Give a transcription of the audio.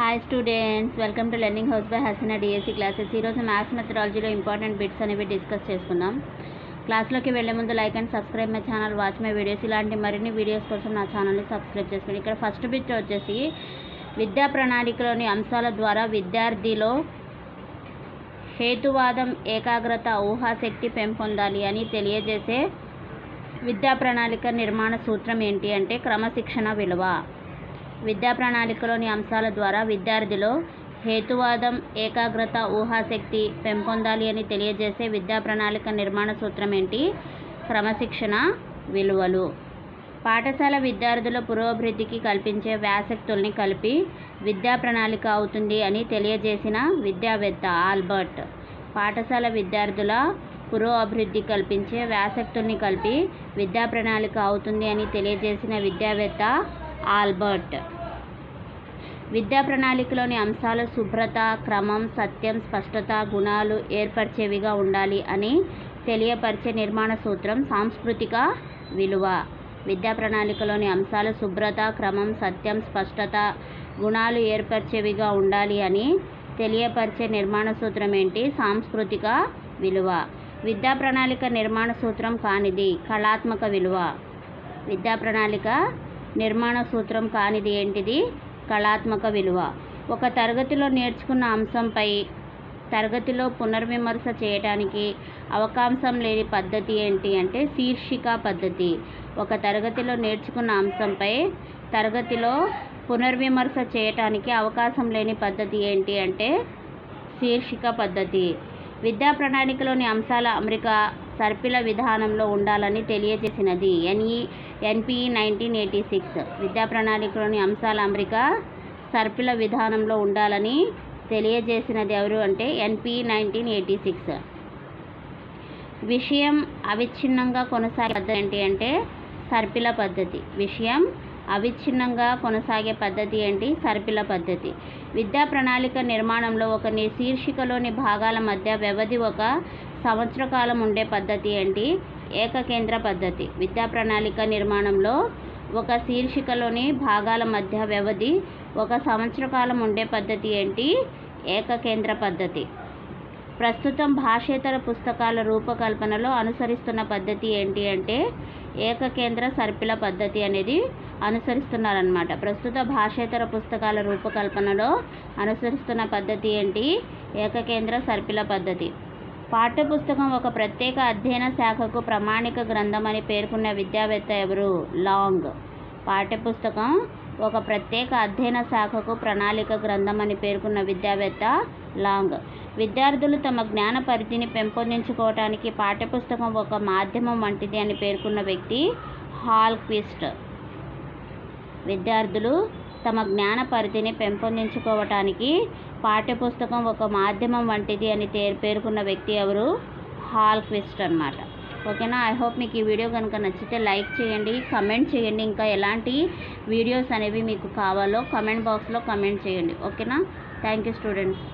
Hi students welcome to learning house by Hasina DSC classes ఈరోజు maths మెథడాలజీలో important bits అనేవి discuss చేసుకుందాం. క్లాస్లోకి వెళ్ళే ముందు like and subscribe my channel watch my videos ఇలాంటి మరిన్ని వీడియోస్ కోసం నా ఛానల్ని సబ్స్క్రైబ్ చేసుకోండి. ఇక్కడ ఫస్ట్ బిట్ వచ్చేసి విద్యా ప్రణాళికలోని అంశాల ద్వారా విద్యార్థిలో హేతువాదం ఏకాగ్రత ఊహాశక్తి పెంపొందాలి అని తెలియజేసే విద్యా ప్రణాళిక నిర్మాణ సూత్రం ఏంటి అంటే క్రమశిక్షణ విలువ. విద్యా ప్రణాళికలోని అంశాల ద్వారా విద్యార్థిలో హేతువాదం ఏకాగ్రత ఊహాశక్తి పెంపొందాలి అని తెలియజేసే విద్యా ప్రణాళిక నిర్మాణ సూత్రం ఏంటి? క్రమశిక్షణ విలువలు. పాఠశాల విద్యార్థుల పురోభివృద్ధికి కల్పించే వ్యాసక్తుల్ని కలిపి విద్యా ప్రణాళిక అవుతుంది అని తెలియజేసిన విద్యావేత్త ఆల్బర్ట్ పాఠశాల విద్యార్థుల పురో అభివృద్ధి కల్పించే వ్యాసక్తుల్ని కలిపి విద్యా ప్రణాళిక అవుతుంది అని తెలియజేసిన విద్యావేత్త ఆల్బర్ట్. విద్యా ప్రణాళికలోని అంశాలు శుభ్రత క్రమం సత్యం స్పష్టత గుణాలు ఏర్పరిచేవిగా ఉండాలి అని తెలియపరిచే నిర్మాణ సూత్రం సాంస్కృతిక విలువ. విద్యా ప్రణాళికలోని అంశాలు శుభ్రత క్రమం సత్యం స్పష్టత గుణాలు ఏర్పరిచేవిగా ఉండాలి అని తెలియపరిచే నిర్మాణ సూత్రం ఏంటి? సాంస్కృతిక విలువ. విద్యా ప్రణాళిక నిర్మాణ సూత్రం కానిది కళాత్మక విలువ. విద్యా ప్రణాళిక నిర్మాణ సూత్రం కానిది ఏంటిది? కళాత్మక విలువ. ఒక తరగతిలో నేర్చుకున్న అంశంపై తరగతిలో పునర్విమర్శ చేయటానికి అవకాశం లేని పద్ధతి ఏంటి అంటే శీర్షిక పద్ధతి. ఒక తరగతిలో నేర్చుకున్న అంశంపై తరగతిలో పునర్విమర్శ చేయటానికి అవకాశం లేని పద్ధతి ఏంటి అంటే శీర్షిక పద్ధతి. విద్యా ప్రణాళికలోని అంశాల అమరిక సర్పిల విధానంలో ఉండాలని తెలియజేసినది. NE NPE nineteen eighty six. విద్యా ప్రణాళికలోని అంశాల అమరిక సర్పిల విధానంలో ఉండాలని తెలియజేసినది ఎవరు అంటే ఎన్పిఈ నైన్టీన్ ఎయిటీ సిక్స్. విషయం అవిచ్ఛిన్నంగా కొనసాగే పద్ధతి ఏంటి అంటే సర్పిల పద్ధతి. విషయం అవిచ్ఛిన్నంగా కొనసాగే పద్ధతి ఏంటి? సర్పిల పద్ధతి. విద్యా ప్రణాళిక నిర్మాణంలో ఒక శీర్షికలోని భాగాల మధ్య వ్యవధి ఒక సంవత్సర కాలం ఉండే పద్ధతి ఏంటి? ఏకకేంద్ర పద్ధతి. విద్యా ప్రణాళిక నిర్మాణంలో ఒక శీర్షికలోని భాగాల మధ్య వ్యవధి ఒక సంవత్సర కాలం ఉండే పద్ధతి ఏంటి? ఏకకేంద్ర పద్ధతి. ప్రస్తుతం భాషేతర పుస్తకాల రూపకల్పనలో అనుసరిస్తున్న పద్ధతి ఏంటి అంటే ఏకకేంద్ర సర్పిల పద్ధతి అనేది అనుసరిస్తున్నారనమాట ప్రస్తుత భాషేతర పుస్తకాల రూపకల్పనలో అనుసరిస్తున్న పద్ధతి ఏంటి? ఏకకేంద్ర సర్పిల పద్ధతి. పాఠ్యపుస్తకం ఒక ప్రత్యేక అధ్యయన శాఖకు ప్రామాణిక గ్రంథం అని పేర్కొన్న విద్యావేత్త ఎవరు? లాంగ్. పాఠ్యపుస్తకం ఒక ప్రత్యేక అధ్యయన శాఖకు ప్రణాళిక గ్రంథం అని పేర్కొన్న విద్యావేత్త లాంగ్. విద్యార్థులు తమ జ్ఞాన పరిధిని పెంపొందించుకోవటానికి పాఠ్యపుస్తకం ఒక మాధ్యమం వంటిది అని పేర్కొన్న వ్యక్తి హాల్ క్విస్ట్ విద్యార్థులు తమ జ్ఞాన పరిధిని పెంపొందించుకోవటానికి పాఠ్యపుస్తకం ఒక మాధ్యమం వంటిది అని పేర్కొన్న వ్యక్తి ఎవరు? హాల్ క్విస్ట్ అనమాట ఓకేనా? ఐ హోప్ మీకు ఈ వీడియో కనుక నచ్చితే లైక్ చేయండి కమెంట్ చేయండి ఇంకా ఎలాంటి వీడియోస్ అనేవి మీకు కావాలో కమెంట్ బాక్స్లో కమెంట్ చేయండి. ఓకేనా? Thank you students.